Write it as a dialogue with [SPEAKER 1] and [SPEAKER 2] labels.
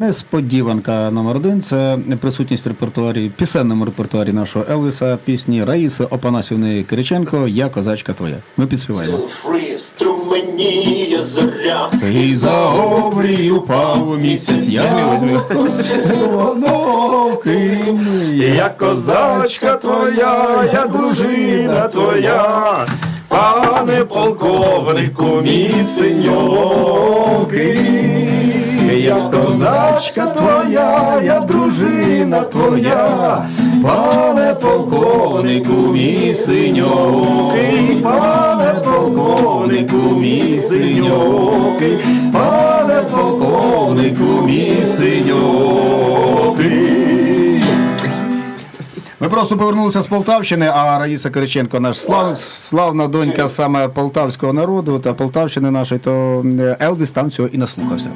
[SPEAKER 1] Несподіванка номер один це присутність в репертуарі, пісенному репертуарі нашого Елвіса, пісні Раїси Опанасівни Кириченко Я козачка твоя. Ми підспіваємо.
[SPEAKER 2] Струменіє зоря.
[SPEAKER 1] І за обрій упав місяць я.
[SPEAKER 3] Я козачка твоя, я дружина твоя, пане полковнику, мій синьокий. Я козачка твоя, я дружина твоя, пане полковнику, мій синьокий, пане полковнику, мій синьокий, пане полковнику, мій синьокий.
[SPEAKER 1] Ми просто повернулися з Полтавщини, а Раїса Кириченко, наш слав, славна донька саме полтавського народу та Полтавщини нашої, то е, Елвіс там цього і наслухався.